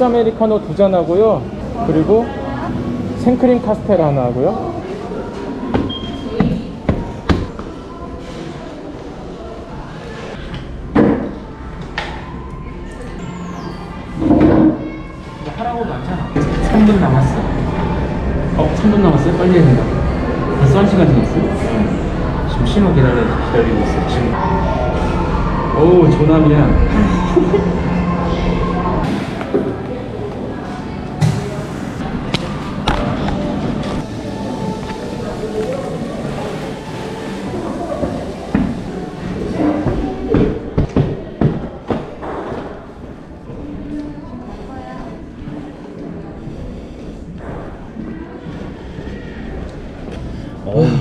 아이스 아메리카노 두 잔 하고요. 그리고 생크림 카스테라 하나 하고요. 이거 하라고 많잖아. 3분 남았어. 어, 3분 남았어요? 빨리 해야 된다. 벌써 1시간 지났어? 지금 신호 기다려, 기다리고 있어, 지금. 오, 조남이야.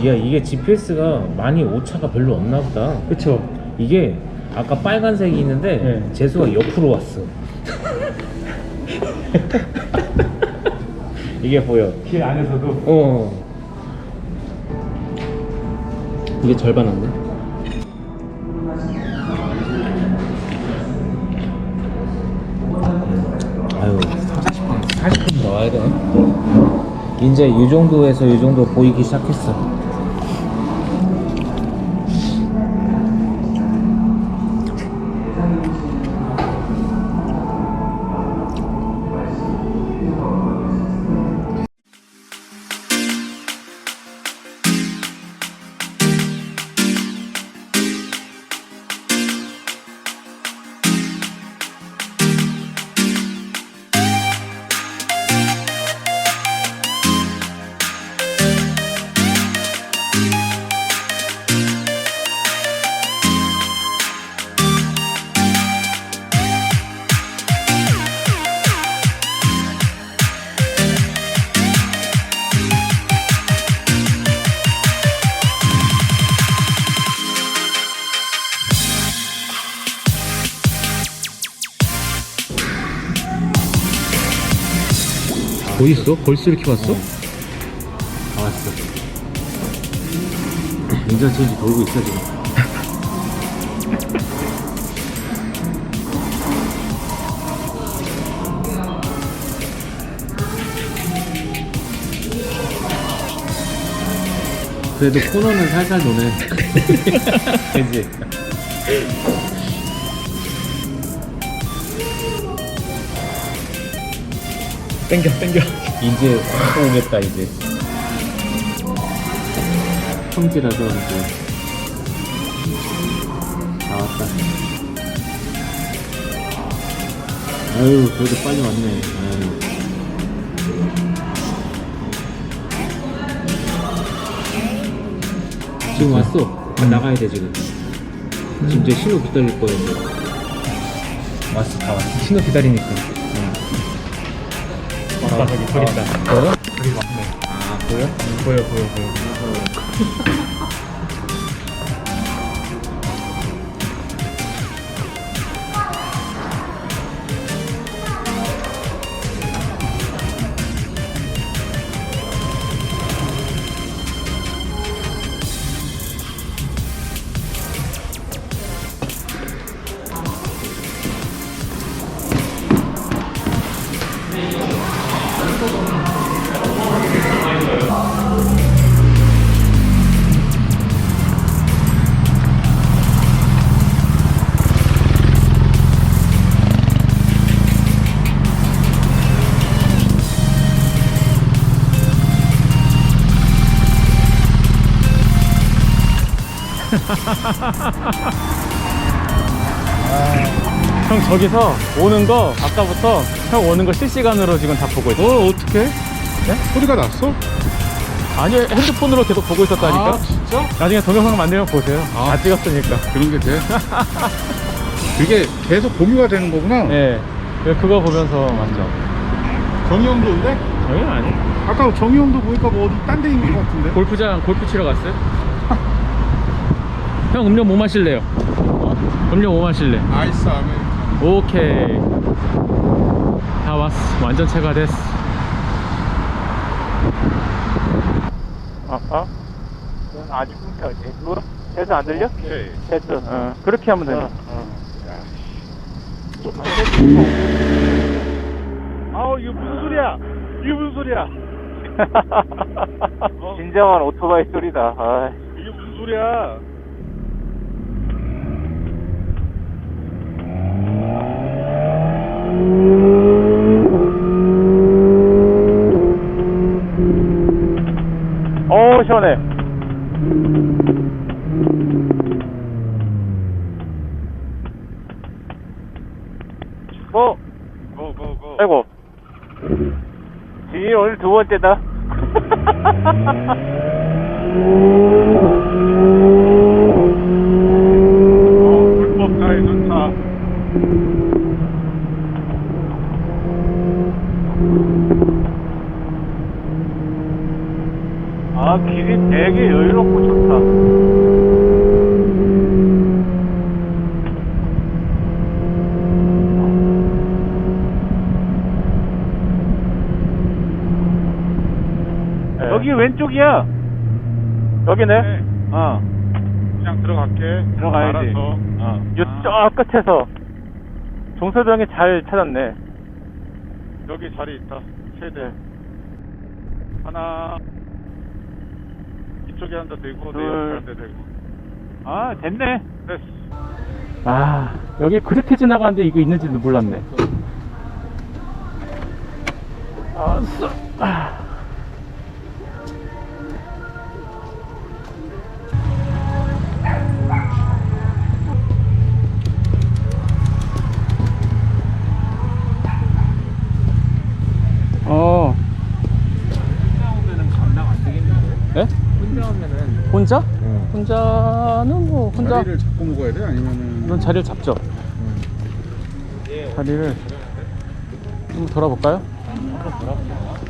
야 이게 GPS가 많이 오차가 별로 없나 보다. 그쵸. 이게 아까 빨간색이 있는데 네. 재수가 옆으로 왔어. 이게 보여. 길 안에서도. 어. 이게 절반 왔네. 아유, 40분, 40분 더 와야 돼. 이제 이 정도에서 이 정도 보이기 시작했어. 어디 있어? 벌써 이렇게 왔어? 다 왔어. 인전 체인지 돌고 있어, 지금. 그래도 코너는 살살 도네. 그지? 땡겨, 땡겨. 이제 확 오겠다 이제. 평지라서 이제 나왔다. 아유, 그래도 빨리 왔네. 아유. 지금 왔어. 아, 나가야 돼 지금. 지금 이제 신호 기다릴 거예요. 이제. 왔어 다 왔어. 신호 기다리니까. 왔다, 저기, 저기 있다. 보여? 저기 왔네. 아 보여? 보여, 보여, 보여. 저기서 오는 거 아까부터 형 오는 거 실시간으로 지금 다 보고 있어. 어 어떻게? 소리가 났어? 아니요 핸드폰으로 계속 보고 있었다니까. 아 진짜? 나중에 동영상 만들면 보세요. 아. 다 찍었으니까. 그런 게 돼? 그게 계속 공유가 되는 거구나 예. 그거 보면서 완전. 정희 형도 온대? 여기 아니. 아까 정희 형도 보니까 뭐 어디 딴 데 있는 것 같은데 골프장 골프 치러 갔어요? 형 음료 뭐 마실래요? 음료 뭐 마실래? 아이스 아메리카노 오케이. 다 왔어. 완전 체가 됐어. 아, 아? 아직 못하지. 됐어 안 들려? 오케이. 됐어. 어. 그렇게 하면 되네. 아우 이거 무슨 소리야? 이게 무슨 소리야? 어? 진정한 오토바이 소리다. 아. 이게 무슨 소리야? 어 시원해. 어, 고고고. 아이고. 지인 오늘 두 번째다. 어, 불법 가해 좋다. 아 길이 되게 여유롭고 좋다. 여기 왼쪽이야. 여기네. 네. 어. 그냥 들어갈게. 들어가야지. 알아서. 어. 요저 끝에서 종서동이 잘 찾았네. 여기 자리 있다. 세대. 하나. 이쪽에 한대 되고 내 둘. 옆에 한대 되고. 아 됐네. 됐어. 아 여기 그렇게 지나가는데 이거 있는지도 몰랐네. 아싸. 아. 혼자? 응. 혼자는 뭐 혼자 자리를 잡고 먹어야 돼? 아니면은. 이건 자리를 잡죠. 자리를 좀 돌아볼까요?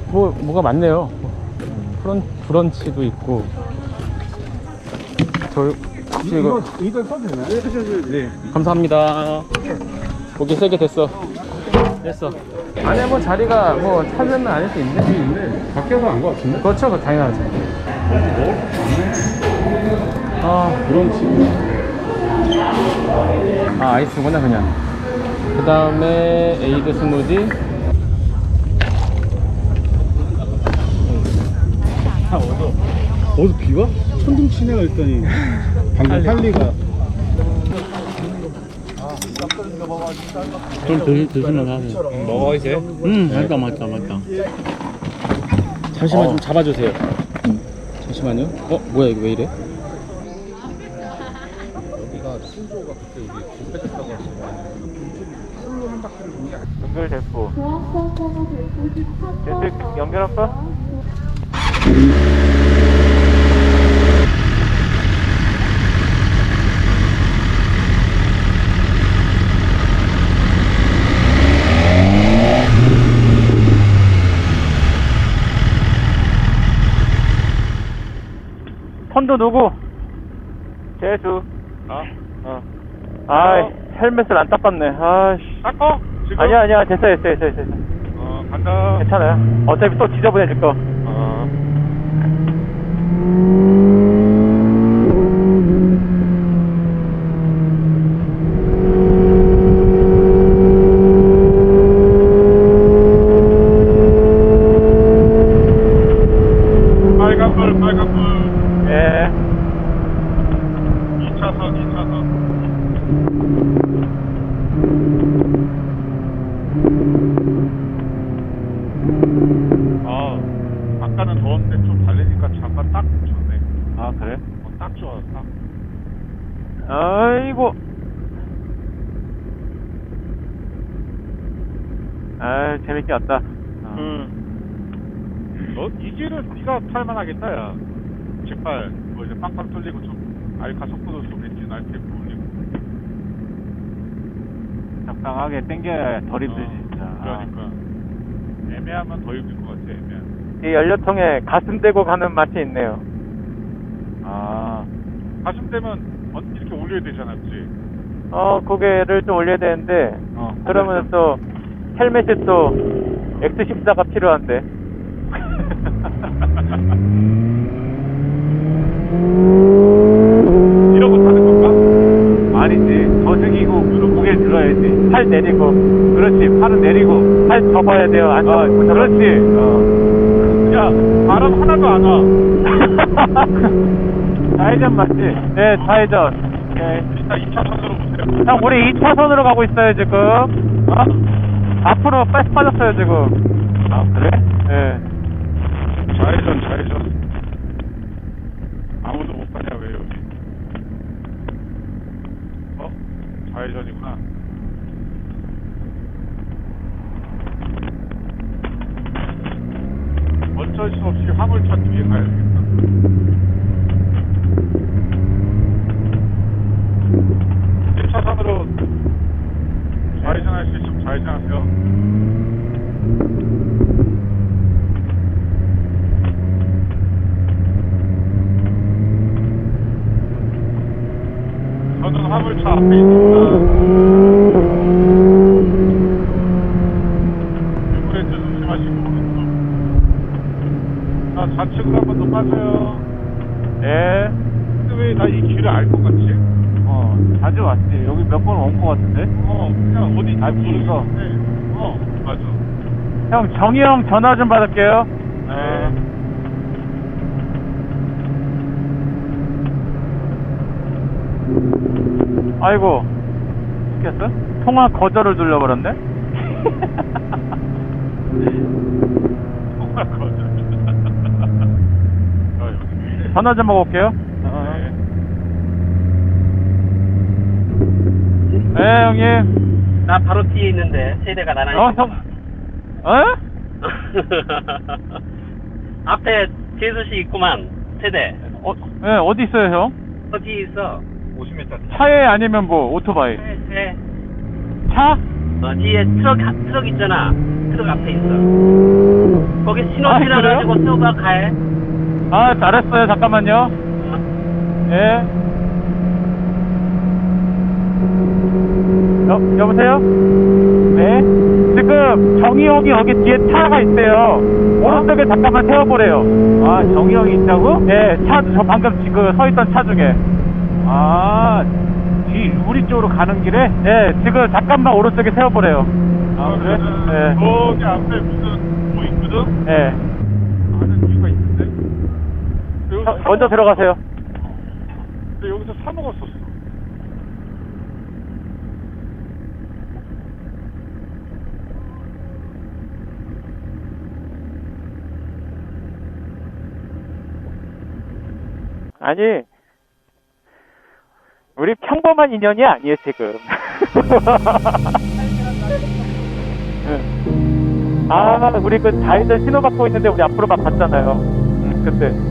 뭐 뭐가 많네요. 브런 브런치도 있고. 저 혹시 이거 이걸 써도 되나요? 네, 하셔도 네. 감사합니다. 고기 세게 됐어. 됐어. 안에 뭐 자리가 뭐 찾으면 아닐 수 있는데. 근데 밖에서 안 것 같은데? 그렇죠, 그 당연하죠. 아, 브런치. 아 아이스구나 그냥. 그 다음에 에이드 스무디. 어디서 비가? 천둥 치네가 했더니 방금 할리가 좀 드, 드시면 하세요. 먹어 이제. 음, 맛있다, 맛있다, 맛있다. 잠시만 좀 잡아주세요. 잠시만요. 어 뭐야 이거 왜 이래? 연결됐고. 계속 연결할까? 폰도 누구? 재수. 아? 어. 아, 헬멧을 안 닦았네. 아씨. 닦어? 지금? 아니야, 아니야. 됐어, 됐어, 됐어, 됐어. 어 간다 괜찮아요. 어차피 또 지저분해질 거. 어. 빨간불 빨간불 예. 2차선 2차선 아 아까는 더웠는데 좀 달래니까 잠깐 딱 좋네 아, 그래? 어, 딱 좋아 딱 아이고. 아, 재밌게 왔다. 어. 음. 너, 이 길은 네가 탈만하겠다, 야. 직발, 뭐 이제 빵빵 뚫리고 좀, 알카 속도도 좀 엔진 알게 올리고. 적당하게 땡겨야 덜 힘들지, 어, 진짜. 그러니까. 애매하면 더 힘들 것 같아, 애매하면. 이 연료통에 가슴 대고 가는 맛이 있네요. 아, 가슴 대면 이렇게 올려야 되지 않았지? 어, 고개를 좀 올려야 되는데, 어, 그러면 네. 또 헬멧에 또 X14가 필요한데. 이러고 타는 건가? 아니지. 저승이고 무릎 고개 들어야지. 팔 내리고. 잘 접어야 돼요. 안 아, 접고 그렇지. 야, 바람 하나도 안 와. 좌회전 맞지? 네, 좌회전. 네. 일단 2차선으로 보세요. 형, 우리 2차선으로 가고 있어요, 지금. 어? 앞으로 빠져 빠졌어요, 지금. 아, 그래? 네. 좌회전, 좌회전. 아무도 못 가냐, 왜 여기? 어? 좌회전이구나. 어쩔 수 없이 화물차 뒤에 가야 되겠다. 1차선으로 좌회전할 수 있으면 좌회전하세요. 저는 화물차 앞에 있습니다. 유브레이트 조심하시고 오른쪽. 자, 좌측으로 한번 더 빠져요. 예. 근데 왜 나 이 길을 알 것 같지? 어, 자주 왔지. 여기 몇 번 온 것 같은데? 어, 그냥 어디 아? 모르겠는데. 어, 맞아. 형, 정희 형 전화 좀 받을게요. 네. 아이고. 시켰어? 통화 거절을 눌러버렸네? 정말 거죠. 아, 여기. 전화 좀 올게요. 네. 네, 형님. 나 바로 뒤에 있는데 세대가 나랑 어, 형. 어? 앞에 재수 씨 있구만 세대 어, 네, 어디 있어요, 형? 어디 있어 50m. 차에 아니면 뭐, 오토바이? 차, 차? 어, 뒤에 트럭 트럭 있잖아 트럭 앞에 있어 거기 신호 아, 지나가지고? 세워봐 가해 아, 잘했어요. 잠깐만요. 예. 여, 여보세요? 네? 지금 정희 형이 여기 뒤에 차가 있대요. 오른쪽에 잠깐만 세워보래요. 아, 정희 형이 있다고? 네, 차, 저 방금 지금 서 있던 차 중에. 아, 뒤, 우리 쪽으로 가는 길에? 네, 지금 잠깐만 오른쪽에 세워보래요. 아, 그래? 네. 저기 앞에 무슨 뭐 있거든? 네. 아는. 여기서 형, 먼저 들어가세요. 근데 여기서 사 먹었었어. 아니, 우리 평범한 인연이 아니에요, 지금. 응. 아, 우리 그 좌회전 신호 받고 있는데 우리 앞으로만 봤잖아요. 응, 그때.